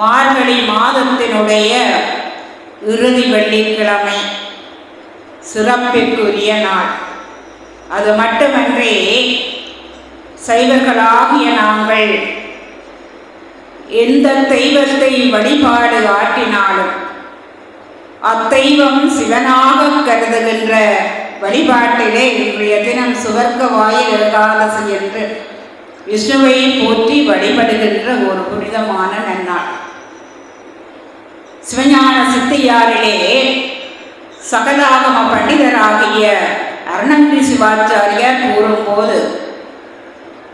மார்கழி மாதத்தினுடைய இறுதி வெள்ளிக்கிழமை சிறப்பிற்குரிய நாள். அது மட்டுமன்றி சைவர்களாகிய நாங்கள் எந்த தெய்வத்தை வழிபாடு ஆற்றினாலும் அத்தெய்வம் சிவனாக கருதுகின்ற வழிபாட்டிலே இன்றைய தினம் சுவர்க்க வாயில் ஏகாதசி என்று விஷ்ணுவை போற்றி வழிபடுகின்ற ஒரு புனிதமான நன்னாள். சிவஞான சித்தையாரிலே சகலாகம பண்டிதராகிய அருணந்தி சிவாச்சாரியார் கூறும்போது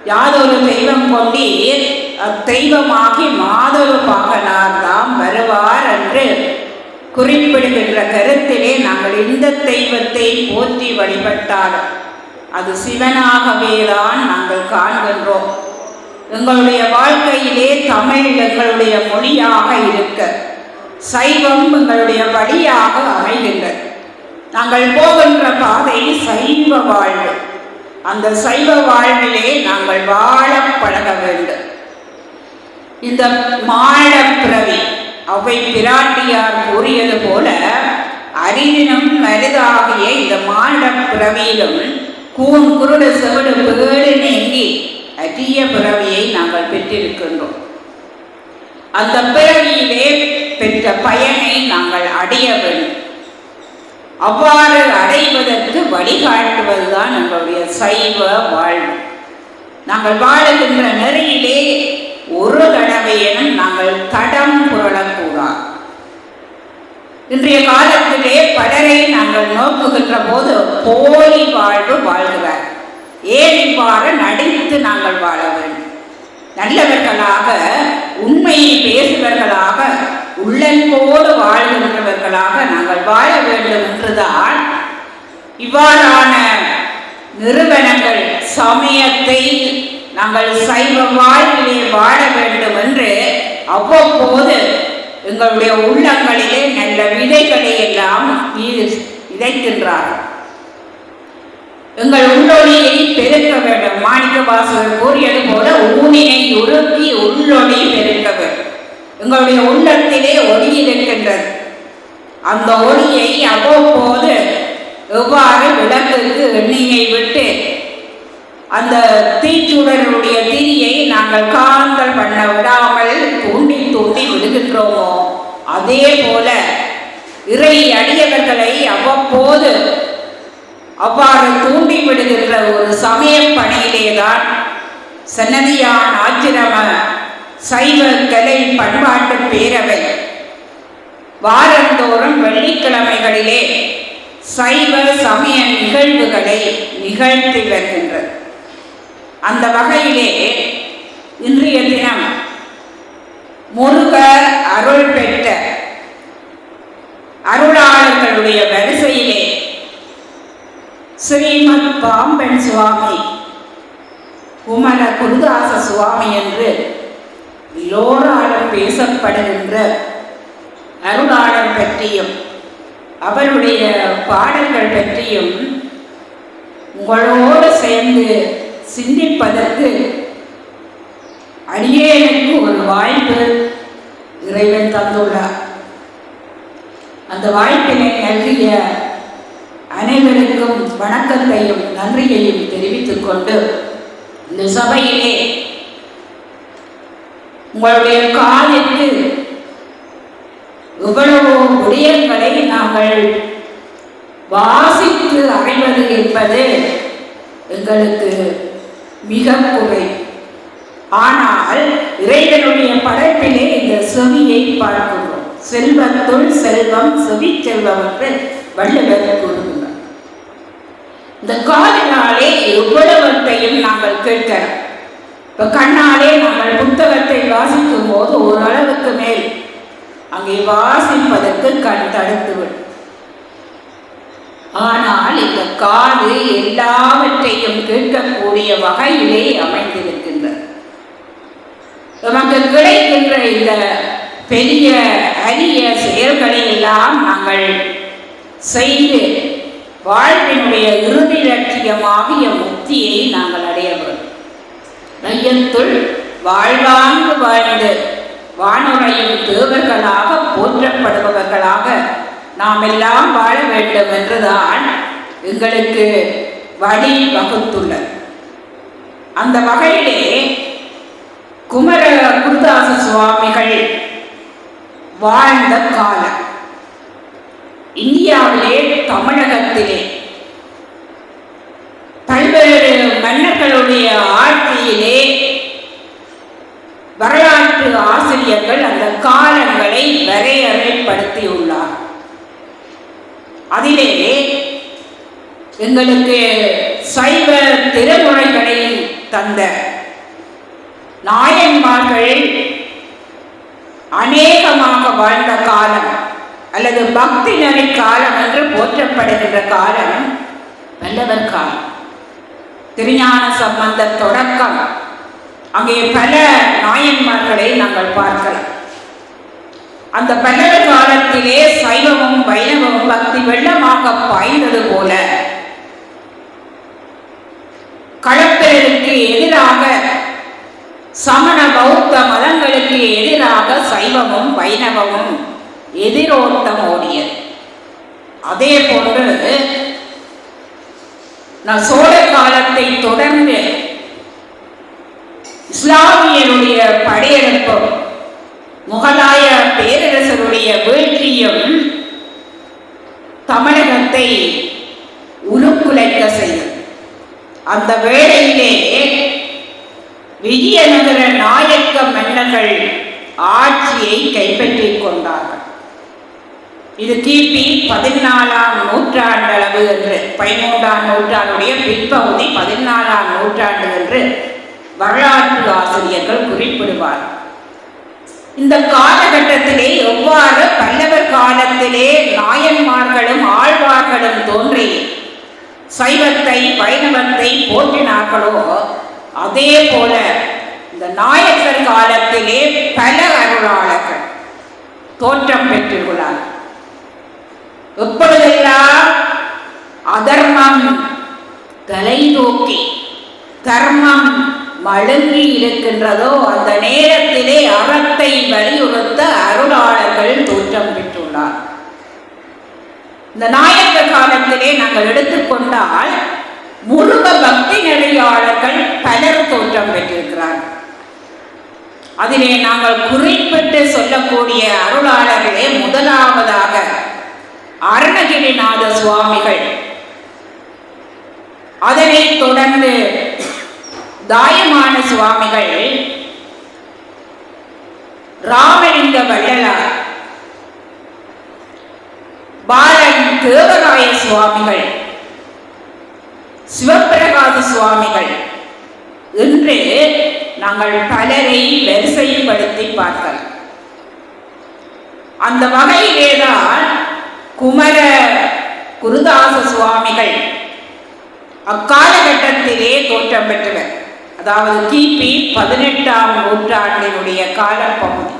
யாதொரு தெய்வம் கொண்டீர் அத்தெய்வமாகி மாதொரு பாகனார் தாம் வருவார் என்று குறிப்பிடுகின்ற கருத்திலே நாங்கள் இந்த தெய்வத்தை போற்றி வழிபட்டார் அது சிவனாகவே தான் நாங்கள் காண்கின்றோம். எங்களுடைய வாழ்க்கையிலே தமிழ் எங்களுடைய மொழியாக இருக்க சைவம் எங்களுடைய வழியாக அமைகின்றது நாங்கள் போகின்ற பாதை சைவ வாழ்வு. அந்த சைவ வாழ்விலே நாங்கள் வாழ பழக வேண்டும். இந்த மாழப்பிரவி அவை பிராட்டியார் கூறியது போல அரிதினம் மருதாகிய இந்த மாழப்பிரவியிலும் கூன் குருட செவிடு பேடு நீங்கி அரிய பிறவியை நாங்கள் பெற்றிருக்கின்றோம். அந்த பிறவியிலே பெற்ற பயனை நாங்கள் அடைய வேண்டும். அவ்வாறு அடைவதற்கு வழிகாட்டுவதுதான் நம்மளுடைய சைவ வாழ்வு. நாங்கள் வாழுகின்ற நெறியிலே ஒரு தடவையெனும் நாங்கள் தடம் புரளக்கூடாது. இன்றைய காலத்திலே பலரை நாங்கள் நோக்குகின்ற போது போலி வாழ்வு வாழ்கிறார். ஏன் இவ்வாறு நடித்து நாங்கள் வாழ வேண்டும். நல்லவர்களாக உண்மையை பேசுவர்களாக உள்ளன்போடு வாழ்கின்றவர்களாக நாங்கள் வாழ வேண்டும் என்றுதான் இவ்வாறான நிறுவனங்கள் சமயத்தை நாங்கள் சைவ வாழ்விலே வாழ வேண்டும் என்று அவ்வப்போது எங்களுடைய உள்ளங்களிலே நல்ல விதைகளை எல்லாம் விதைக்கின்றார்கள் எங்கள் உள்ளொளியை பெருக்க வேண்டும். மாணிக்க வாசகர் கூறியது போல ஊனினை உருக்கி உள்ளொளி பெருக்க வேண்டும். எங்களுடைய உள்ளத்திலே ஒளி இருக்கின்றது. அந்த ஒளியை அவ்வப்போது எவ்வாறு விளக்குக்கு எண்ணெயை விட்டு அந்த தீச்சுடருடைய திரியை நாங்கள் காந்தல் பண்ண விடாமல் தூண்டி தூண்டி விடுகின்றோமோ அதே போல இறை அடியவர்களை அவ்வப்போது அவ்வாறு தூண்டி விடுகின்ற ஒரு சமய பணியிலேதான் சன்னதியான் ஆச்சிரம சைவ கலை பண்பாட்டு பேரவை. வாரந்தோறும் வெள்ளிக்கிழமைகளிலே சைவ சமய நிகழ்வுகளை நிகழ்த்தி வருகின்றது. அந்த வகையிலே இன்றைய தினம் முருக அருள் பெற்ற அருளாளர்களுடைய வரிசையிலே ஸ்ரீமத் பாம்பன் சுவாமி குமர குருதாச சுவாமி என்று எல்லோராலும் பேசப்படுகின்ற அருளாளர் பற்றியும் அவருடைய பாடல்கள் பற்றியும் உங்களோடு சேர்ந்து சிந்திப்பதற்கு அடியேனுக்கு ஒரு வாய்ப்பு இறைவன் தந்துள்ளார். அந்த வாய்ப்பினை நல்கிய அனைவருக்கும் வணக்கத்தையும் நன்றியையும் தெரிவித்துக் கொண்டு இந்த சபையிலே உங்களுடைய காலிற்கு இவ்வளவு விடயங்களை நாங்கள் வாசித்து அமைவது என்பது எங்களுக்கு மிக குறை. ஆனால் இறைவனுடைய படைப்பிலே இந்த செவியை பார்க்கிறோம். செல்வத்துள் செல்வம் செவி செல்வம் என்று வள்ளுவர் கூறுகிறார். இந்த காலினாலே எவ்வளவத்தையும் நாங்கள் கேட்கிறோம் இப்போ கண்ணாலே நாங்கள் புத்தகத்தை வாசிக்கும் போது ஓரளவுக்கு மேல். அங்கே வாசிப்பதற்கு கண் தடுத்துவிடும் ஆனால் இந்த காது எல்லாவற்றையும் கேட்கக்கூடிய வகையிலே அமைந்திருக்கின்றது. நமக்கு கிடைக்கின்ற இந்த பெரிய அரிய செயல்களை எல்லாம் நாங்கள் செய்து வாழ்வினுடைய இறுதி லட்சியமாகிய முக்தியை நாங்கள் நையத்துள் வாழ்வாங்கு வாழ்ந்து வானுரையும் தேவர்களாக போற்றப்படுபவர்களாக நாம் எல்லாம் வாழ வேண்டும் என்றுதான் எங்களுக்கு வழி வகுத்துள்ளது. அந்த வகையிலே குமர குருதாச சுவாமிகள் வாழ்ந்த காலம். இந்தியாவிலே தமிழகத்திலே பல்வேறு மன்னர்களுடைய ஆட்சியிலே வரலாற்று ஆசிரியர்கள் அந்த காலங்களை வரையறைப்படுத்தியுள்ளார். அதிலே எங்களுக்கு சைவ திருமுறைகளை தந்த நாயன்மார்கள் அநேகமாக வாழ்ந்த காலம் அல்லது பக்தி நெறி காலம் என்று போற்றப்படுகின்ற காலம் வல்லவர் காலம். திருஞான சம்பந்த தொடக்கம். அங்கே பல நாயன்மார்களை நாங்கள் பார்க்கலாம். அந்த பல்லவ காலத்திலே சைவமும் வைணவமும் பக்தி வெள்ளமாக பாய்ந்தது போல. களப்பிரருக்கு எதிராக சமண பௌத்த மதங்களுக்கு எதிராக சைவமும் வைணவமும் எதிரோட்டம் ஓடியது. அதே போன்று நான் சோழ அதை தொடர்ந்து இஸ்லாமியருடைய படையெடுப்பும் முகலாய பேரரசருடைய வீழ்ச்சியும் தமிழகத்தை உருக்குலைக்க செய்தது. அந்த வேளையிலே விஜயநகர நாயக்க மன்னர்கள் ஆட்சியை கைப்பற்றிக் கொண்டார்கள். இது கிபி பதினாலாம் நூற்றாண்டளவு என்று பதிமூன்றாம் நூற்றாண்டுடைய பிற்பகுதி பதினாலாம் நூற்றாண்டு என்று வரலாற்று ஆசிரியர்கள் குறிப்பிடுவார். இந்த காலகட்டத்திலே எவ்வாறு பல்லவர் காலத்திலே நாயன்மார்களும் ஆழ்வார்களும் தோன்றி சைவத்தை வைணவத்தை போற்றினார்களோ அதே போல இந்த நாயக்கர் காலத்திலே பல அருளாளர்கள் தோற்றம் பெற்றுள்ளார் எப்பொழுதெல்லாம் அதர்மம். தலை தூக்கி தர்மம் மழுங்கி இருக்கின்றதோ அந்த நேரத்திலே அறத்தை வலியுறுத்த அருளாளர்கள் தோற்றம் பெற்றுள்ளார். இந்த நாயக்க காலத்திலே நாங்கள் எடுத்துக்கொண்டால் முருக பக்தி நெறியாளர்கள் பலர் தோற்றம் பெற்றிருக்கிறார்கள். அதிலே நாங்கள் குறிப்பிட்டு சொல்லக்கூடிய அருளாளர்களே முதலாவதாக அருணகிரிநாத சுவாமிகள். அதனைத் தொடர்ந்து தாயமான சுவாமிகள் ராமலிங்க வள்ளலார் பாலன் தேவராய சுவாமிகள் சிவபிரகாச சுவாமிகள். என்று நாங்கள் பலரை வரிசைப்படுத்தி பார்த்தோம் அந்த வகையிலேதான் குமர குருதாச சுவாமிகள் அக்காலகட்டத்திலே தோற்றம் பெற்றவர் அதாவது கிபி பதினெட்டாம் நூற்றாண்டினுடைய காலப்பகுதி.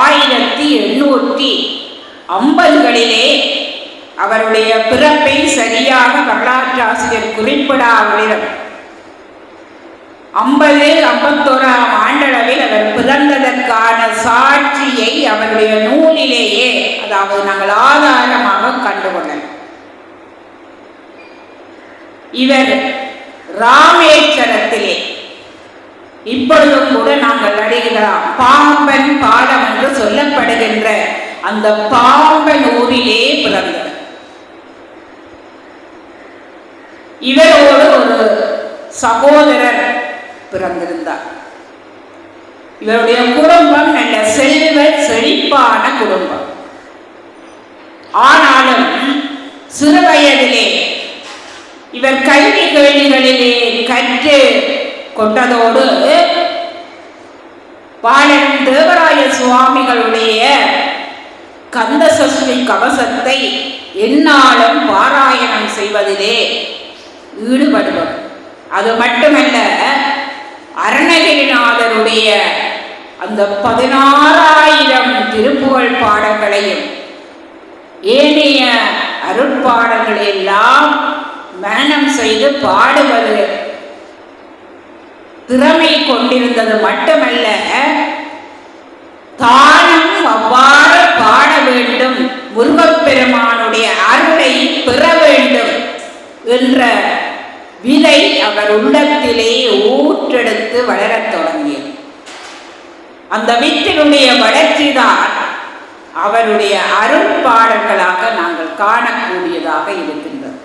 ஆயிரத்தி எண்ணூற்றி ஐம்பதுகளிலே அவருடைய பிறப்பை சரியாக வரலாற்று ஆசிரியர் குறிப்பிடாவிடம் ஐம்பது ஐம்பத்தோராம் ஆண்டளவில் அவர் பிறந்ததற்கான சாட்சியை அவருடைய நூல் அதாவது நாங்கள் ஆதாரமாக கண்டுகொள்ளலாம் இவர் ராமேஸ்வரத்திலே இப்பொழுதும் கூட நாங்கள் அறிகிறோம் பாம்பன் பாடம் என்று சொல்லப்படுகின்ற அந்த பாம்பன் ஊரிலே பிறந்தவர். இவரோடு ஒரு சகோதரர் பிறந்திருந்தார். இவருடைய குடும்பம் நல்ல செல்வ செழிப்பான குடும்பம். ஆனாலும் சிறு வயதிலே இவர் கல்வி கேள்விகளிலே கற்று கொண்டதோடு பாலன் தேவராய சுவாமிகளுடைய கந்த கவசத்தை எந்நாளும் பாராயணம் செய்வதிலே ஈடுபடுவர். அது மட்டுமல்ல அருணகிரிநாதருடைய அந்த பதினாறாயிரம் திருப்புகழ் பாடங்களையும் ஏனைய அருட்பாடங்கள் எல்லாம் மரணம் செய்து பாடுவது. திறமை கொண்டிருந்தது மட்டுமல்ல தானும் அவ்வாறு பாட வேண்டும். முருகப்பெருமானுடைய அருளை பெற வேண்டும் என்ற விதை அவர் உள்ளத்திலே ஊற்றெடுத்து வளரத் தொடங்கியது. அந்த வித்தினுடைய வளர்ச்சிதான் அவருடைய அருட்பாடல்களாக நாங்கள் காணக்கூடியதாக இருக்கின்றது.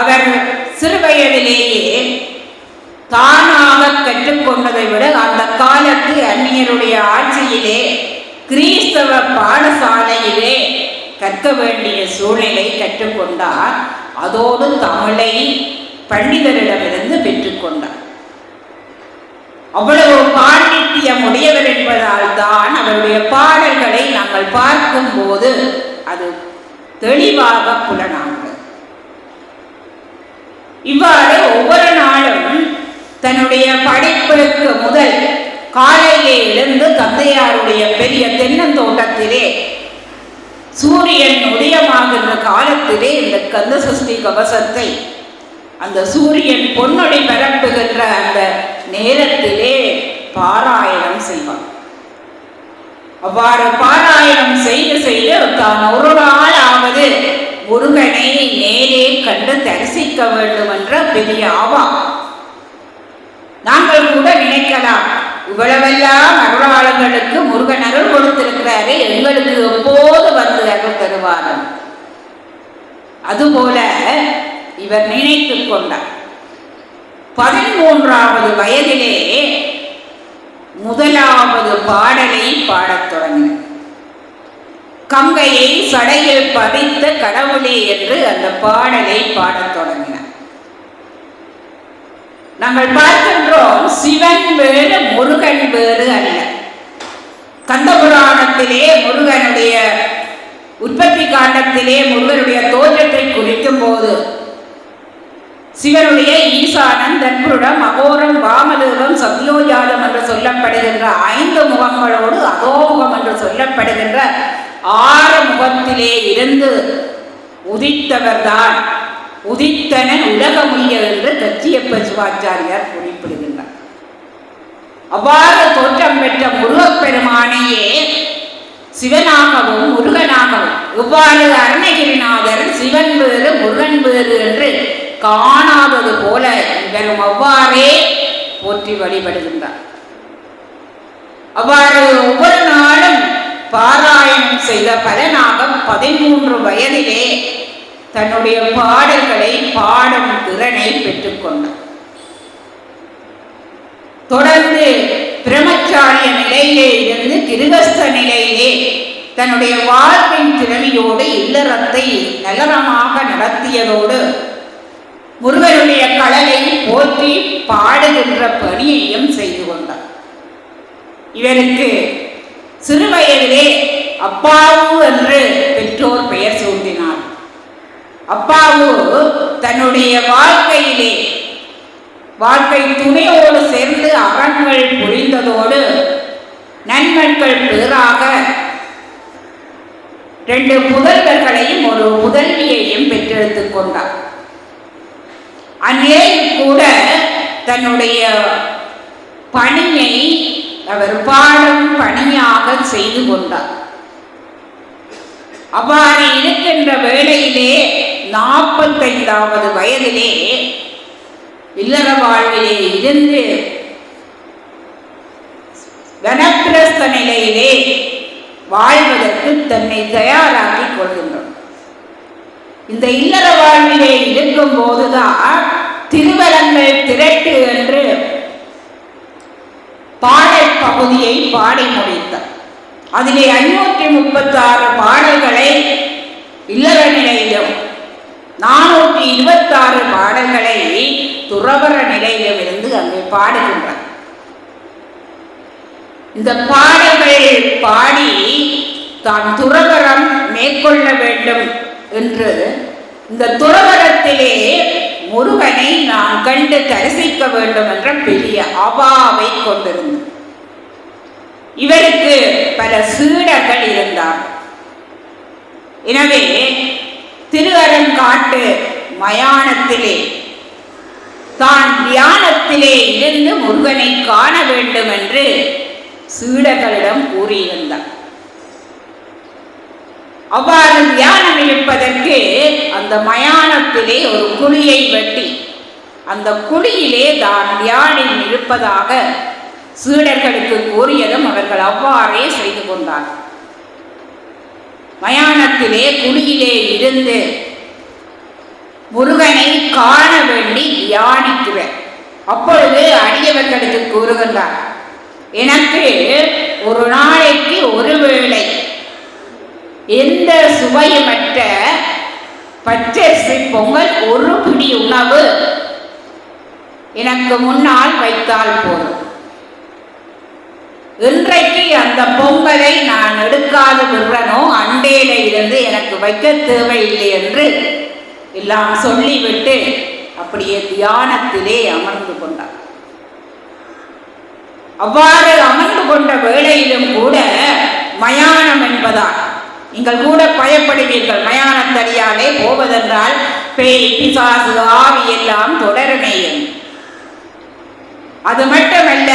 அவர் சிறுவயதிலேயே தானாக கற்றுக்கொண்டதை விட அந்த காலத்து அந்நியருடைய ஆட்சியிலே கிறிஸ்தவ பாடசாலையிலே கற்க வேண்டிய சூழ்நிலை கற்றுக்கொண்டார். அதோடு தமிழை பண்டிதரிடமிருந்து பெற்றுக்கொண்டார். அவ்வளவு பாண்டித்யம் உடையவர் என்பதால் தான் அவருடைய பாடல்களை நாங்கள் பார்க்கும்போது அது தெளிவாக புலனாகிறது இவ்வாறு ஒவ்வொரு நாளும் தன்னுடைய படைப்புக்கு முதல் காலையிலே எழுந்து தந்தையாருடைய பெரிய தென்னந்தோட்டத்திலே சூரியன் உதயமாகின்ற காலத்திலே இந்த கந்த சஷ்டி கவசத்தை அந்த சூரியன் பொன்னொழி பரப்புகின்ற அந்த நேரத்திலே பாராயணம் செய்வார் அவ்வாறு பாராயணம் செய்து செய்து தான் ஒரு நாளாவது முருகனை நேரே கண்டு தரிசிக்க வேண்டும் என்ற பெரிய ஆவா. நாங்கள் கூட நினைக்கலாம் இவ்வளவெல்லாம் அருளாளர்களுக்கு முருகன் அருள் கொடுத்திருக்கிறாரு எங்களுக்கு எப்போது வந்து அருள் தருவார்கள் அதுபோல இவர் நினைத்துக் கொண்டார். பதிமூன்றாவது வயதிலே முதலாவது பாடலை பாடத் தொடங்கினார் கங்கையை சடையில் பதித்த கடவுளே என்று அந்த பாடலை பாடத் தொடங்கினார் நாங்கள் பார்க்கின்றோம் சிவன் வேறு முருகன் வேறு அல்ல. கந்தபுராணத்திலே முருகனுடைய உற்பத்தி காண்டத்திலே முருகனுடைய தோற்றத்தை குறிக்கும் போது சிவனுடைய ஈசானன் தன்புருடம் அகோரம் வாமலூகம் சத்யோஜாலம் என்று சொல்லப்படுகின்ற ஐந்து முகங்களோடு அகோமுகம் என்று சொல்லப்படுகின்ற ஆறு முகத்திலே இருந்து உதித்தவர்தான். உதித்தனன் உலகமுய்ய என்று கச்சியப்ப சிவாச்சாரியார் குறிப்பிடுகின்றார். அவ்வாறு தோற்றம் பெற்ற முருகப்பெருமானையே சிவனாகவும் முருகனாகவும் இவ்வாறு அருணகிரிநாதர் சிவன் வேறு முருகன் வேறு என்று காணாதது போல இவரும் அவ்வாறே போற்றி வழிபடுகின்றார். அவ்வாறு ஒவ்வொரு நாளும் பாராயணம் செய்த பலனாக பதிமூன்று வயதிலே தன்னுடைய பாடல்களை பாடும் திறனை பெற்றுக்கொண்டார். தொடர்ந்து பிரம்மச்சாரிய நிலையிலே இருந்து கிருகஸ்த நிலையிலே தன்னுடைய வாழ்வின் திறமையோடு இல்லறத்தை நகரமாக நடத்தியதோடு முருகனுடைய கடலை போற்றி பாடுகின்ற பணியையும் செய்து கொண்டார். இவருக்கு சிறுவயதிலே அப்பாவு என்று பெற்றோர் பெயர் சூட்டினார். அப்பாவு தன்னுடைய வாழ்க்கையிலே வாழ்க்கை துணையோடு சேர்ந்து அறங்கள் புரிந்ததோடு நன்மக்கள் பேராக ரெண்டு புதல்வர்களையும் ஒரு புதல்வியையும் பெற்றெடுத்துக் கொண்டார். அந்நிலையில் கூட தன்னுடைய பணியை அவர் பாடும் பணியாக செய்து கொண்டார். அவ்வாறு இருக்கின்ற வேளையிலே நாற்பத்தைந்தாவது வயதிலே இல்லற வாழ்விலே இருந்து கனப்பிரஸ்த நிலையிலே வாழ்வதற்கு தன்னை தயாராக்கிக் கொள்கின்றோம் இந்த இல்லற வாழ்விலே இருக்கும் போதுதான் திருவரங்கள் திரட்டு என்று பாடல் பகுதியை பாடி முடித்தார் அதிலே ஐநூற்றி முப்பத்தி ஆறு பாடல்களை இல்லற நிலையிலும் நானூற்றி இருபத்தாறு பாடல்களை துறவர நிலையிலும் இருந்து அங்கே பாடுகின்றார் இந்த பாடல்கள் பாடி தான் துறவரம் மேற்கொள்ள வேண்டும். என்று இந்த துறவரத்திலே முருகனை நான் கண்டு தரிசிக்க வேண்டும் என்ற பெரிய அபாவை கொண்டிருந்தார் இவருக்கு பல சீடர்கள் இருந்தார். எனவே திருவரங்காட்டு மயானத்திலே தான் தியானத்திலே இருந்து முருகனை காண வேண்டும் என்று சீடர்களிடம் கூறியிருந்தார். அவ்வாறு தியானம் இருப்பதற்கு அந்த மயானத்திலே ஒரு குழியை வெட்டி அந்த குழியிலே தான் தியானம் இருப்பதாக சீடர்களுக்கு கூறியதும் அவர்கள் அவ்வாறே செய்து கொண்டார்கள் மயானத்திலே குழியிலே இருந்து முருகனை காண வேண்டி தியானிக்குவர் அப்பொழுது அடியவர்களுக்கு கூறுகின்றார் எனக்கு ஒரு நாளைக்கு ஒரு வேளை எந்த சுவையுமற்ற பச்சரிசி பொங்கல் ஒரு பிடி உணவு? எனக்கு முன்னால் வைத்தால் போதும். இன்றைக்கு அந்த பொங்கலை நான் எடுக்காத விடுறனோ? அண்டையில இருந்து எனக்கு வைக்க தேவையில்லை என்று எல்லாம் சொல்லிவிட்டு அப்படியே தியானத்திலே அமர்ந்து கொண்டார். அவ்வாறு அமர்ந்து கொண்ட வேளையிலும் கூட மயானம் என்பதால் நீங்கள் கூட பயப்படுவீர்கள். மயானத்தடியாலே போவதென்றால் பேய் பிசாசு ஆவி எல்லாம் தொடருமே அது மட்டுமல்ல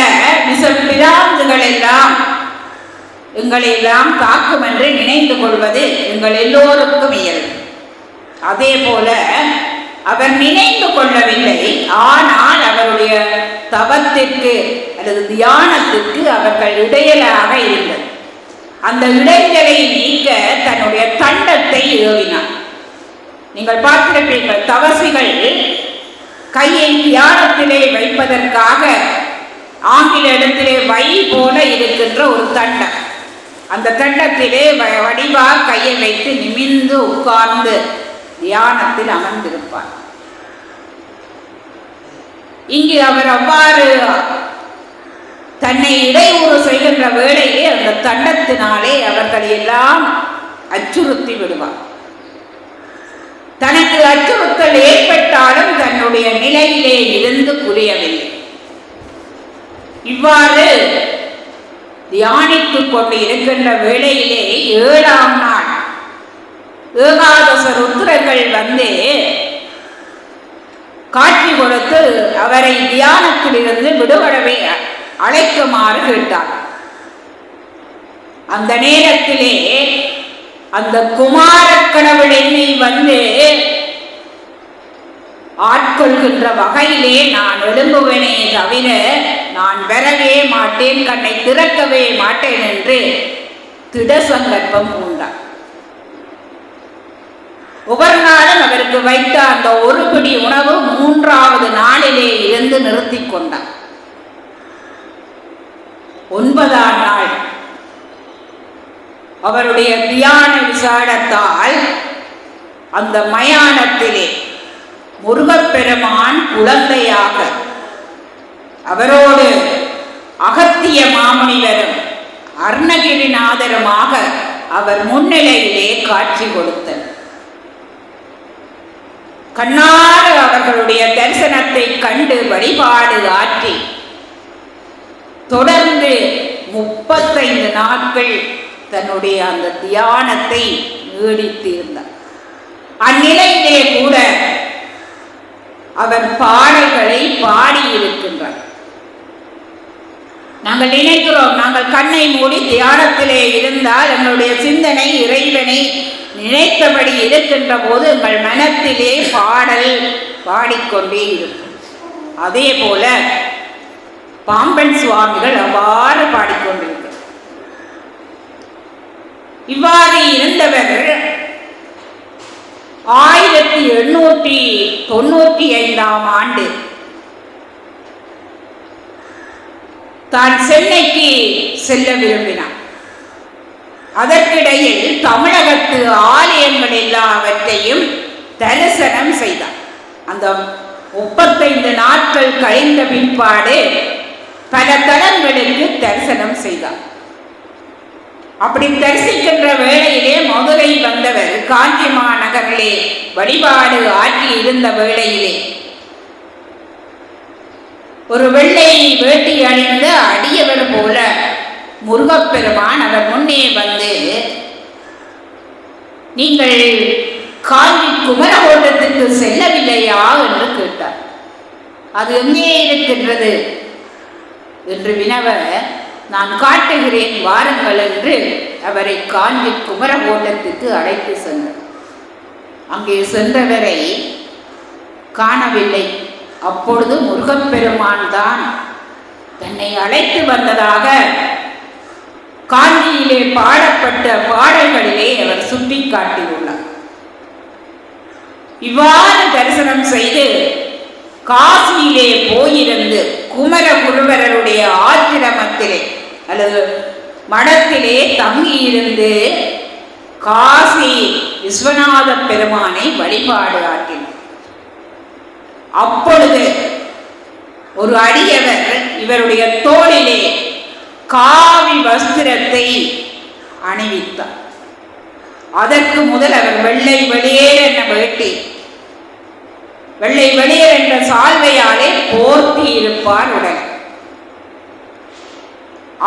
விச பிராந்துகள் எல்லாம் எங்களை எல்லாம் தாக்கும் என்று நினைந்து கொள்வது எங்கள் எல்லோருக்கும் இயல்பு. அதே போல அவர் நினைத்து கொள்ளவில்லை. ஆனால் அவருடைய தவத்திற்கு அல்லது தியானத்திற்கு அவர்கள் இடையலாக இருந்தது அந்த இடைஞ்சலை நீக்க தன்னுடைய தண்டத்தை ஏவினார். நீங்கள் பார்த்திருப்பீர்கள் தவசிகள் கையை தியானத்திலே வைப்பதற்காக ஆங்கில இடத்திலே வை போல இருக்கின்ற ஒரு தண்டம். அந்த தண்டத்திலே வ- வடிவா கையை வைத்து நிமிந்து உட்கார்ந்து தியானத்தில் அமர்ந்திருப்பார். இங்கு அவர் அவ்வாறு தன்னை இடையூறு செய்கின்ற வேளையே அந்த தண்டத்தினாலே அவர்களை எல்லாம் அச்சுறுத்தி விடுவார். தனக்கு அச்சுறுத்தல் ஏற்பட்டாலும் தன்னுடைய நிலையிலே இருந்து புரியவில்லை. இவ்வாறு தியானித்துக் கொண்டு இருக்கின்ற வேளையிலே ஏழாம் நாள் ஏகாதச ருத்ரர்கள் வந்து காட்சி கொடுத்து அவரை தியானத்திலிருந்து விடுபடவே அழைக்குமாறு கேட்டார். அந்த நேரத்திலே அந்த குமார கடவுள் என்னை வந்து ஆட்கொள்கின்ற வகையிலே நான் எழும்புவேனே தவிர நான் வரவே மாட்டேன் கண்ணை திறக்கவே மாட்டேன் என்று திடசங்கற்பம் பூண்டார் ஒவ்வொரு நாளும் அவருக்கு வைத்த அந்த ஒரு பிடி உணவு மூன்றாவது நாளிலே இருந்து நிறுத்தி கொண்டார். ஒன்பதாம் நாள். அவருடைய தியான விசாரத்தால் அந்த மயானத்திலே முருகப்பெருமான் குழந்தையாக அவரோடு அகத்திய மாமுனிவரும் அருணகிரிநாதருமாக அவர் முன்னிலையிலே காட்சி கொடுத்தார் கண்ணாறு அவர்களுடைய தரிசனத்தை கண்டு வழிபாடு ஆற்றி தொடர்ந்து முப்பத்தைந்து நாட்கள் தன்னுடைய அந்த தியானத்தை நீடித்திருந்தார். அந்நிலையிலே கூட அவர் பாடல்களை பாடியிருக்கின்றார் நாங்கள் நினைக்கிறோம் நாங்கள் கண்ணை மூடி தியானத்திலே இருந்தால் எங்களுடைய சிந்தனை இறைவனை நினைத்தபடி இருக்கின்ற போது எங்கள் மனத்திலே பாடல் பாடிக்கொண்டே இருக்கும். அதே போல பாம்பன் சுவாமிகள் அவ்வாறு பாடிக்கொண்டிருக்கிறார். இவ்வாறு இருந்தவர் ஆயிரத்தி எண்ணூற்றி தொண்ணூற்றி ஐந்தாம் ஆண்டு தான் சென்னைக்கு செல்ல விரும்பினார். அதற்கிடையில் தமிழகத்து ஆலயங்கள் எல்லாவற்றையும் தரிசனம் செய்தார். அந்த முப்பத்தைந்து நாட்கள் கழிந்த பின்பாடு பல தலங்களுக்கு தரிசனம் செய்தார். அப்படி தரிசிக்கின்ற வேளையிலே மதுரை வந்தவர் காஞ்சி மாநகரிலே வழிபாடு ஆற்றி இருந்த வேளையிலே ஒரு வெள்ளை வேட்டி அணிந்த அடியவர் போல முருகப்பெருமான் அவர் முன்னே வந்து நீங்கள் காஞ்சி குமரகோட்டத்திற்கு செல்லவில்லையா? என்று கேட்டார். அது எங்கே இருக்கின்றது? என்று வினவ நான் காட்டுகிறேன் வாருங்கள் என்று அவரை காஞ்சி குமரகோட்டத்துக்கு அழைத்து சென்றார். அங்கே சென்றவரை காணவில்லை. அப்பொழுது முருகப்பெருமான் தான் தன்னை அழைத்து வந்ததாக காஞ்சியிலே பாடப்பட்ட பாடல்களிலே அவர் சுட்டிக்காட்டியுள்ளார். இவ்வாறு தரிசனம் செய்து காசியிலே போயிருந்து குமர குருவரருடைய ஆசிரமத்திலே அல்லது மடத்திலே தங்கியிருந்து காசி விஸ்வநாத பெருமானை வழிபாடு ஆற்றினார். அப்பொழுது ஒரு அடியவர் இவருடைய தோளிலே காவி வஸ்திரத்தை அணிவித்தார். அதற்கு முதல் அவர் வெள்ளை வெளியே என்ற வேட்டி வெள்ளை வெளியர் என்ற சால்வையாலே போர்த்தி இருப்பார் உடல்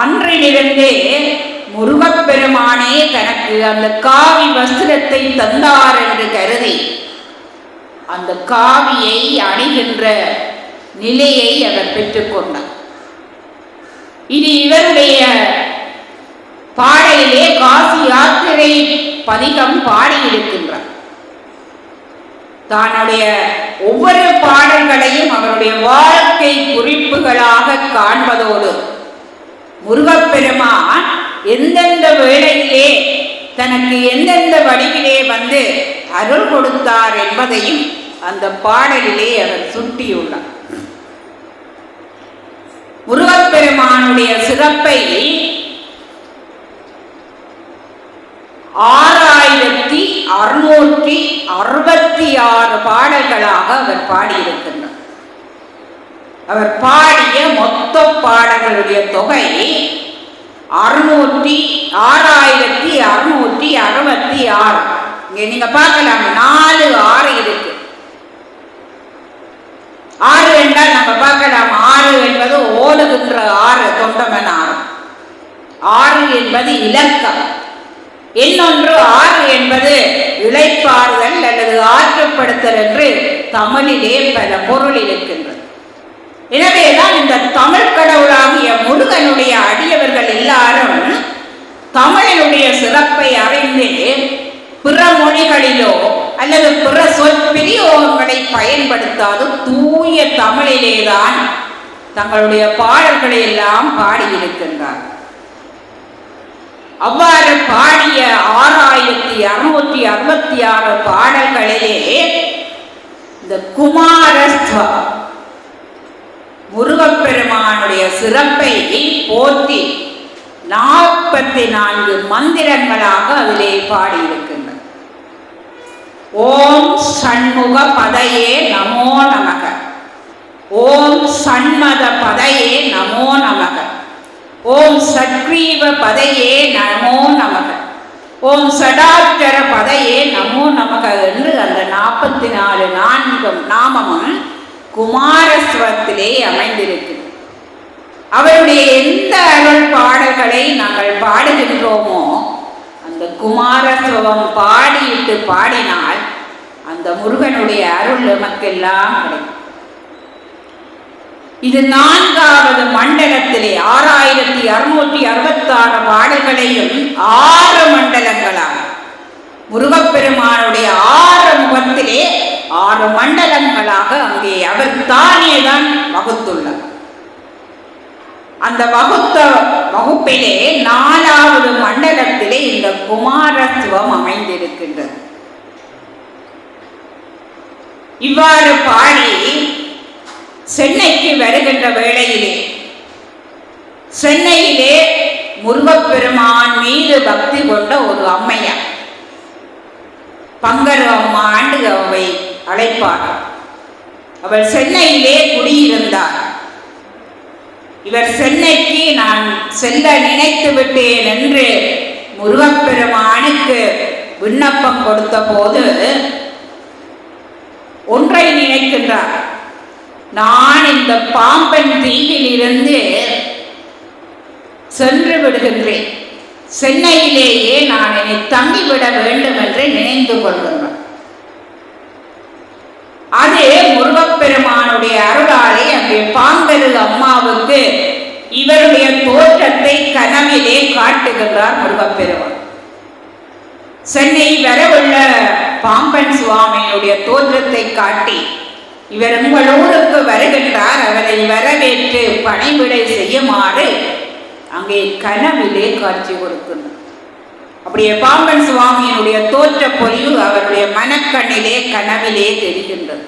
அன்றிலிருந்தே முருகப்பெருமானே தனக்கு அந்த காவி வஸ்திரத்தை தந்தார் என்று கருதி அந்த காவியை அணிகின்ற நிலையை அவர் பெற்றுக்கொண்டார் இனி இவருடைய பாடலிலே காசி யாத்திரை பதிகம் பாடியிருக்கின்றார். தன்னுடைய ஒவ்வொரு பாடல்களையும் அவருடைய வாழ்க்கை குறிப்புகளாக காண்பதோடு முருகப்பெருமான் எந்தெந்த வேளையிலே தனக்கு எந்தெந்த வடிவிலே வந்து அருள் கொடுத்தார் என்பதையும் அந்த பாடலிலே அவர் சுட்டியுள்ளார். முருகப்பெருமானுடைய சிறப்பை ஆறாயிரத்தி அறுநூற்றி அறுபத்தி ஆறு பாடல்களாக அவர் பாடியிருக்கின்றார். அவர் பாடிய மொத்த பாடல்களுடைய தொகை அறுநூற்றி ஆறாயிரத்தி அறுநூற்றி அறுபத்தி ஆறு இங்கே நீங்க பார்க்கலாம் நாலு ஆறு இருக்கு. ஆறு என்றால் நம்ம பார்க்கலாம் ஆறு என்பது ஓடுகின்ற ஆறு தொண்டமன் ஆறு. ஆறு என்பது இலக்கம். இன்னொன்று ஆறு என்பது இழைப்பாறுதல் அல்லது ஆற்றுப்படுத்தல் என்று தமிழிலே பல பொருள் இருக்கின்றது. எனவேதான் இந்த தமிழ் கடவுளாகிய முருகனுடைய அடியவர்கள் எல்லாரும் தமிழினுடைய சிறப்பை அறிந்து பிற மொழிகளிலோ அல்லது பிற சொற்பிரியோகங்களை பயன்படுத்தாது தூய தமிழிலேதான் தங்களுடைய பாடல்களை எல்லாம் பாடியிருக்கின்றார் அவ்வாறு பாடிய ஆறாயிரத்தி அறுநூத்தி அறுபத்தி ஆறு பாடல்களிலே இந்த குமாரஸ்துவ முருகப்பெருமானுடைய சிறப்பை போற்றி நாற்பத்தி நான்கு மந்திரங்களாக அதிலே பாடியிருக்கின்றன. ஓம் சண்முக பதையே நமோ நமக. ஓம் சண்மத பதையே நமோ நமக. ஓம் சக்ரீவ பதையே நமோ நமக. ஓம் சடாச்சர பதையே நமோ நமக என்று அந்த நாற்பத்தி நாலு நான்கு நாமமும் குமாரஸ்வரத்திலே அமைந்திருக்கு. அவருடைய எந்த அருள் பாடல்களை நாங்கள் பாடுகின்றோமோ அந்த குமாரஸ்வரம் பாடியிட்டு பாடினால் அந்த முருகனுடைய அருள் நமக்கெல்லாம் கிடைக்கும். இது நான்காவது மண்டலத்திலே ஆறாயிரத்தி அறுநூற்றி அறுபத்தாறு பாடல்களையும் ஆறு மண்டலங்களாக முருகப்பெருமானுடைய ஆறு முகத்திலே ஆறு மண்டலங்களாக அங்கே அவர் தானே தான் வகுத்துள்ளார். அந்த வகுத்த வகுப்பிலே நாலாவது மண்டலத்திலே இந்த குமாரத்துவம் அமைந்திருக்கின்றது. இவ்வாறு பாடி சென்னைக்கு வருகின்ற வேளையிலே சென்னையிலே முருகப்பெருமான் மீது பக்தி கொண்ட ஒரு அம்மையார். பங்கரு அம்மா ஆண்டு அவை அழைப்பார். அவள் சென்னையிலே குடியிருந்தார். இவர் சென்னைக்கு நான் செல்ல நினைத்து விட்டேன் என்று முருகப்பெருமானுக்கு விண்ணப்பம் கொடுத்த போது ஒன்றை நினைக்கின்றார். நான் இந்த பாம்பன் தீவில் சென்று விடுகின்றேன். சென்னையிலேயே நான் என்னை தங்கிவிட வேண்டும் என்று நினைந்து கொள்கின்றேன். அது முருகப்பெருமானுடைய அருளாலே அங்கே பாங்கரு அம்மாவுக்கு இவருடைய தோற்றத்தை கனவிலே காட்டுகின்றார் முருகப்பெருமான். சென்னை வரவுள்ள பாம்பன் சுவாமியினுடைய தோற்றத்தை காட்டி இவர் உங்கள் வருகின்றார். அவரை வரவேற்று பணிவிடை செய்யுமாறு அங்கே கனவிலே காட்சி கொடுக்கின்றார். அப்படியே பாம்பன் சுவாமியினுடைய தோற்ற பொலிவு அவருடைய மனக்கண்ணிலே கனவிலே தெரிகின்றது.